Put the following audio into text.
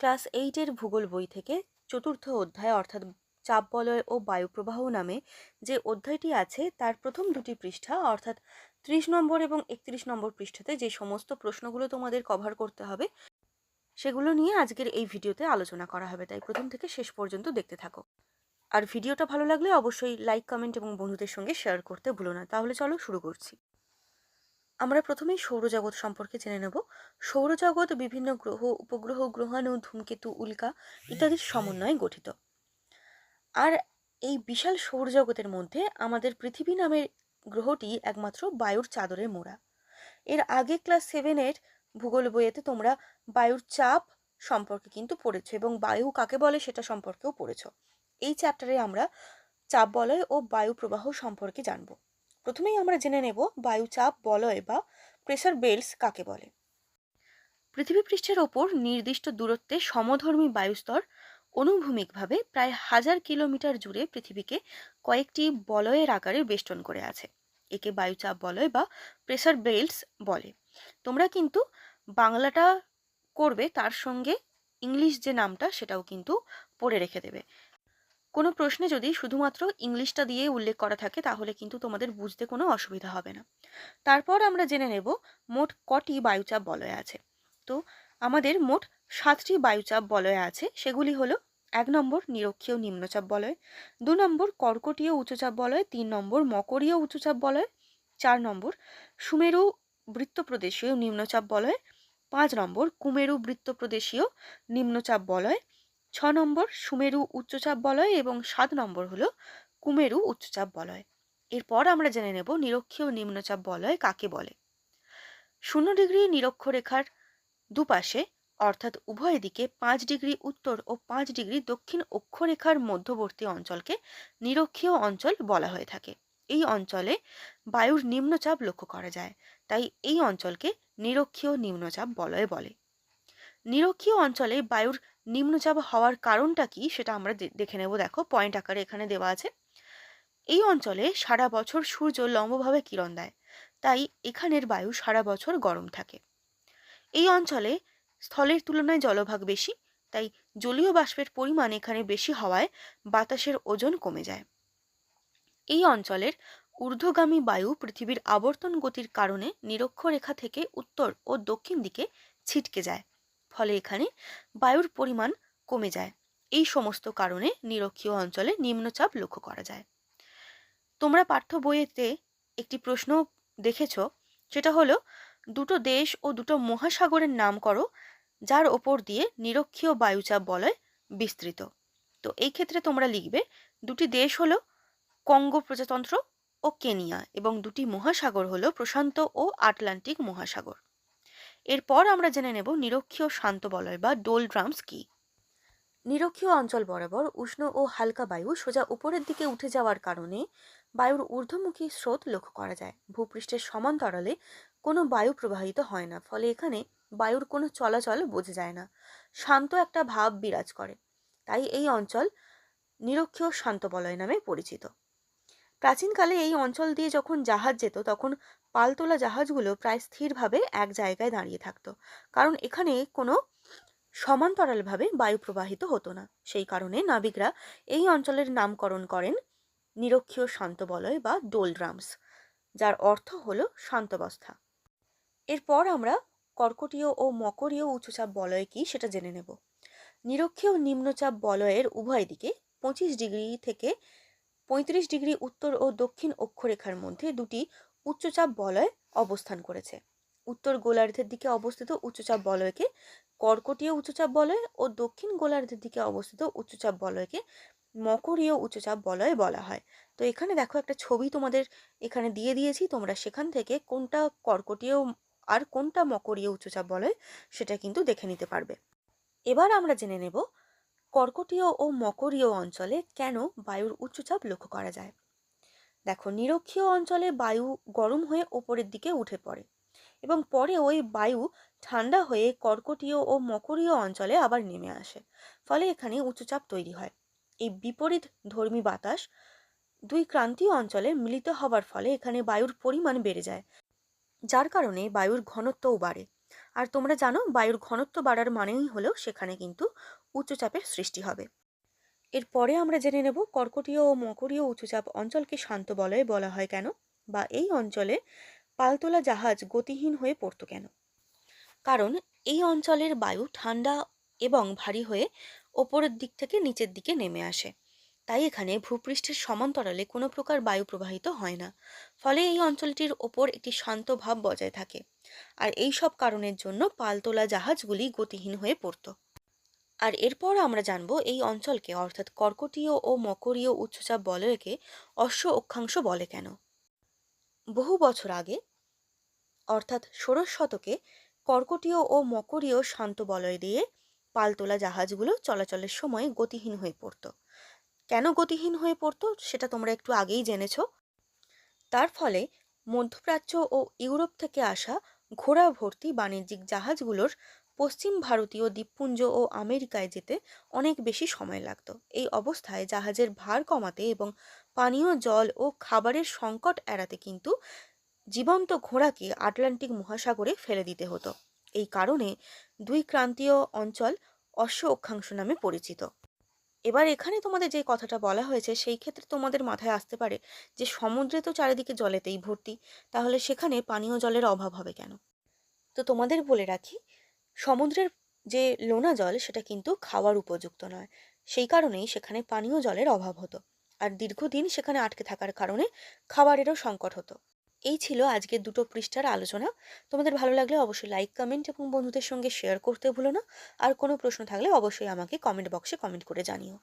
Class এইটের ভূগোল বই থেকে চতুর্থ অধ্যায় অর্থাৎ চাপ বলয় ও বায়ুপ্রবাহ নামে যে অধ্যায়টি আছে, তার প্রথম দুটি পৃষ্ঠা অর্থাৎ ত্রিশ নম্বর এবং একত্রিশ নম্বর পৃষ্ঠাতে যে সমস্ত প্রশ্নগুলো তোমাদের কভার করতে হবে, সেগুলো নিয়ে আজকের এই ভিডিওতে আলোচনা করা হবে। তাই প্রথম থেকে শেষ পর্যন্ত দেখতে থাকো। আর ভিডিওটা ভালো লাগলে অবশ্যই লাইক কমেন্ট এবং বন্ধুদের সঙ্গে শেয়ার করতে ভুলো না। তাহলে চলো শুরু করছি। আমরা প্রথমেই সৌরজগৎ সম্পর্কে জেনে নেব। সৌরজগৎ বিভিন্ন গ্রহ উপগ্রহ গ্রহাণু ধূমকেতু উল্কা ইত্যাদির সমন্বয়ে গঠিত। আর এই বিশাল সৌরজগতের মধ্যে আমাদের পৃথিবী নামের গ্রহটি একমাত্র বায়ুর চাদরে মোড়া। এর আগে ক্লাস সেভেনের ভূগোল বইয়েতে তোমরা বায়ুর চাপ সম্পর্কে কিন্তু পড়েছো এবং বায়ু কাকে বলে সেটা সম্পর্কেও পড়েছ। এই চ্যাপ্টারে আমরা চাপ বলয় ও বায়ু প্রবাহ সম্পর্কে জানব। প্রথমেই আমরা জেনে নেব বায়ুচাপ বলয় বা প্রেসার বেল্টস কাকে বলে। পৃথিবী পৃষ্ঠের ওপর নির্দিষ্ট দূরত্বে সমধর্মী বায়ুস্তর অনুভূমিকভাবে প্রায় হাজার কিলোমিটার জুড়ে পৃথিবীকে কয়েকটি বলয়ের আকারে বেষ্টন করে আছে, একে বায়ুচাপ বলয় বা প্রেসার বেল্টস বলে। তোমরা কিন্তু বাংলাটা করবে, তার সঙ্গে ইংলিশ যে নামটা সেটাও কিন্তু পড়ে রেখে দেবে। কোনো প্রশ্নে যদি শুধুমাত্র ইংলিশটা দিয়ে উল্লেখ করা থাকে, তাহলে কিন্তু তোমাদের বুঝতে কোনো অসুবিধা হবে না। তারপর আমরা জেনে নেব মোট কটি বায়ুচাপ বলয় আছে। তো আমাদের মোট সাতটি বায়ুচাপ বলয় আছে, সেগুলি হলো এক নম্বর নিরক্ষীয় নিম্নচাপ বলয়, দু নম্বর কর্কটীয় উচ্চচাপ বলয়, তিন নম্বর মকরীয় উচ্চচাপ বলয়, চার নম্বর সুমেরু বৃত্তপ্রদেশীয় নিম্নচাপ বলয়, পাঁচ নম্বর কুমেরু বৃত্তপ্রদেশীয় নিম্নচাপ বলয় ছ নম্বর সুমেরু উচ্চচাপ বলয় এবং সাত নম্বর হলো কুমেরু উচ্চচাপ বলয়। এরপর আমরা জেনে নেব নিরক্ষীয় নিম্নচাপ বলয় কাকে বলে। শূন্য ডিগ্রি নিরক্ষরেখার দুপাশে, অর্থাৎ উভয় দিকে পাঁচ ডিগ্রি উত্তর ও পাঁচ ডিগ্রি দক্ষিণ অক্ষরেখার মধ্যবর্তী অঞ্চলকে নিরক্ষীয় অঞ্চল বলা হয়ে থাকে। এই অঞ্চলে বায়ুর নিম্নচাপ লক্ষ্য করা যায়, তাই এই অঞ্চলকে নিরক্ষীয় নিম্নচাপ বলয় বলে। নিরক্ষীয় অঞ্চলে বায়ুর নিম্নচাপ হওয়ার কারণটা কি সেটা আমরা দেখে নেব। দেখো পয়েন্ট আকারে এখানে দেওয়া আছে। এই অঞ্চলে সারা বছর সূর্য লম্বভাবে কিরণ দেয়, তাই এখানের বায়ু সারা বছর গরম থাকে। এই অঞ্চলে স্থলের তুলনায় জলভাগ বেশি, তাই জলীয় বাষ্পের পরিমাণ এখানে বেশি হওয়ায় বাতাসের ওজন কমে যায়। এই অঞ্চলের ঊর্ধ্বগামী বায়ু পৃথিবীর আবর্তন গতির কারণে নিরক্ষরেখা থেকে উত্তর ও দক্ষিণ দিকে ছিটকে যায়। ফলে এখানে বায়ুর পরিমাণ কমে যায়। এই সমস্ত কারণে নিরক্ষীয় অঞ্চলে নিম্নচাপ লক্ষ্য করা যায়। তোমরা পাঠ্য বইয়েতে একটি প্রশ্ন দেখেছ, সেটা হলো, দুটো দেশ ও দুটো মহাসাগরের নাম করো, যার ওপর দিয়ে নিরক্ষীয় বায়ুচাপ বলয় বিস্তৃত। তো এই ক্ষেত্রে তোমরা লিখবে, দুটি দেশ হলো কঙ্গো প্রজাতন্ত্র ও কেনিয়া, এবং দুটি মহাসাগর হলো প্রশান্ত ও আটলান্টিক মহাসাগর। এরপর আমরা জেনে নেব নিরক্ষীয় শান্ত বলয় বা ডোল ড্রামস কি। নিরক্ষীয় অঞ্চল বরাবর উষ্ণ ও হালকা বায়ু সোজা উপরের দিকে উঠে যাওয়ার কারণে বায়ুর ঊর্ধ্বমুখী স্রোত লক্ষ্য করা যায়। ভূপৃষ্ঠের সমান্তরালে কোনো বায়ু প্রবাহিত হয় না, ফলে এখানে বায়ুর কোনো চলাচল বোঝা যায় না। শান্ত একটা ভাব বিরাজ করে, তাই এই অঞ্চল নিরক্ষীয় শান্ত বলয় নামে পরিচিত। প্রাচীনকালে এই অঞ্চল দিয়ে যখন জাহাজ যেত, তখন পালতোলা জাহাজগুলো প্রায় স্থিরভাবে এক জায়গায় দাঁড়িয়ে থাকতো। কারণ এখানে কোনো সমান্তরালভাবে বায়ু প্রবাহিত হতো না। সেই কারণে নাবিকরা এই অঞ্চলের নামকরণ করেন নিরক্ষীয় শান্ত বলয় বা ডোলড্রামস, যার অর্থ হলো শান্তবস্থা। এরপর আমরা কর্কটীয় ও মকরীয় উচ্চচাপ বলয় কি সেটা জেনে নেব। নিরক্ষীয় নিম্নচাপ বলয়ের উভয় দিকে পঁচিশ ডিগ্রি থেকে পঁয়ত্রিশ ডিগ্রি উত্তর ও দক্ষিণ অক্ষরেখার মধ্যে দুটি উচ্চচাপ বলয় অবস্থান করেছে। উত্তর গোলার্ধের দিকে অবস্থিত উচ্চচাপ বলয়কে কর্কটীয় উচ্চচাপ বলয় ও দক্ষিণ গোলার্ধের দিকে অবস্থিত উচ্চচাপ বলয়কে মকরীয় উচ্চচাপ বলয় বলা হয়। তো এখানে দেখো একটা ছবি তোমাদের এখানে দিয়ে দিয়েছি, তোমরা সেখান থেকে কোনটা কর্কটীয় আর কোনটা মকরীয় উচ্চচাপ বলয় সেটা কিন্তু দেখে নিতে পারবে। এবার আমরা জেনে নেব কর্কটীয় ও মকরীয় অঞ্চলে কেন বায়ুর উচ্চচাপ লক্ষ্য করা যায়? দেখো, নিরক্ষীয় অঞ্চলে বায়ু গরম হয়ে ওপরের দিকে উঠে পড়ে এবং পরে ওই বায়ু ঠান্ডা হয়ে কর্কটীয় ও মকরীয় অঞ্চলে আবার নেমে আসে। ফলে এখানে উচ্চচাপ তৈরি হয়। এই বিপরীত ধর্মী বাতাস দুই ক্রান্তীয় অঞ্চলে মিলিত হবার ফলে এখানে বায়ুর পরিমাণ বেড়ে যায়, যার কারণে বায়ুর ঘনত্বও বাড়ে। আর তোমরা জানো বায়ুর ঘনত্ব বাড়ার মানেই হলেও সেখানে কিন্তু উচ্চচাপের সৃষ্টি হবে। এরপরে আমরা জেনে নেব কর্কটীয় ও মকরীয় উচ্চচাপ অঞ্চলকে শান্ত বলয় বলা হয় কেন বা এই অঞ্চলে পালতোলা জাহাজ গতিহীন হয়ে পড়তো কেন? কারণ এই অঞ্চলের বায়ু ঠান্ডা এবং ভারী হয়ে ওপরের দিক থেকে নিচের দিকে নেমে আসে। তাই এখানে ভূপৃষ্ঠের সমান্তরালে কোনো প্রকার বায়ু প্রবাহিত হয় না। ফলে এই অঞ্চলটির ওপর একটি শান্ত ভাব বজায় থাকে। আর এই সব কারণের জন্য পালতোলা জাহাজগুলি গতিহীন হয়ে পড়ত। আর এরপর আমরা জানব এই অঞ্চলকে, অর্থাৎ কর্কটীয় ও মকরীয় উচ্চচাপ বলয়কে অশ্ব অক্ষাংশ বলে কেন? বহু বছর আগে, অর্থাৎ ষোড়শ শতকে, কর্কটীয় ও মকরীয় শান্ত বলয় দিয়ে পালতোলা জাহাজগুলো চলাচলের সময় গতিহীন হয়ে পড়ত। কেন গতিহীন হয়ে পড়তো সেটা তোমরা একটু আগেই জেনেছ। তার ফলে মধ্যপ্রাচ্য ও ইউরোপ থেকে আসা ঘোড়া ভর্তি বাণিজ্যিক জাহাজগুলোর পশ্চিম ভারতীয় দ্বীপপুঞ্জ ও আমেরিকায় যেতে অনেক বেশি সময় লাগত। এই অবস্থায় জাহাজের ভার কমাতে এবং পানীয় জল ও খাবারের সংকট এড়াতে কিন্তু জীবন্ত ঘোড়াকে আটলান্টিক মহাসাগরে ফেলে দিতে হতো। এই কারণে দুই ক্রান্তীয় অঞ্চল অশ্ব অক্ষাংশ নামে পরিচিত। এবার এখানে তোমাদের যে কথাটা বলা হয়েছে, সেই ক্ষেত্রে তোমাদের মাথায় আসতে পারে যে, সমুদ্রে তো চারিদিকে জলেতেই ভর্তি। তাহলে সেখানে পানীয় জলের অভাব হবে কেন? তো তোমাদের বলে রাখি, সমুদ্রের যে লোনা জল, সেটা কিন্তু খাওয়ার উপযুক্ত নয়। সেই কারণেই সেখানে পানীয় জলের অভাব হতো। আর দীর্ঘদিন সেখানে আটকে থাকার কারণে খাবারেরও সংকট হতো। এই ছিল আজকের দুটো পৃষ্ঠার আলোচনা। তোমাদের ভালো লাগলে অবশ্যই লাইক কমেন্ট এবং বন্ধুদের সঙ্গে শেয়ার করতে ভুলো না। আর কোনো প্রশ্ন থাকলে অবশ্যই আমাকে কমেন্ট বক্সে কমেন্ট করে জানিও।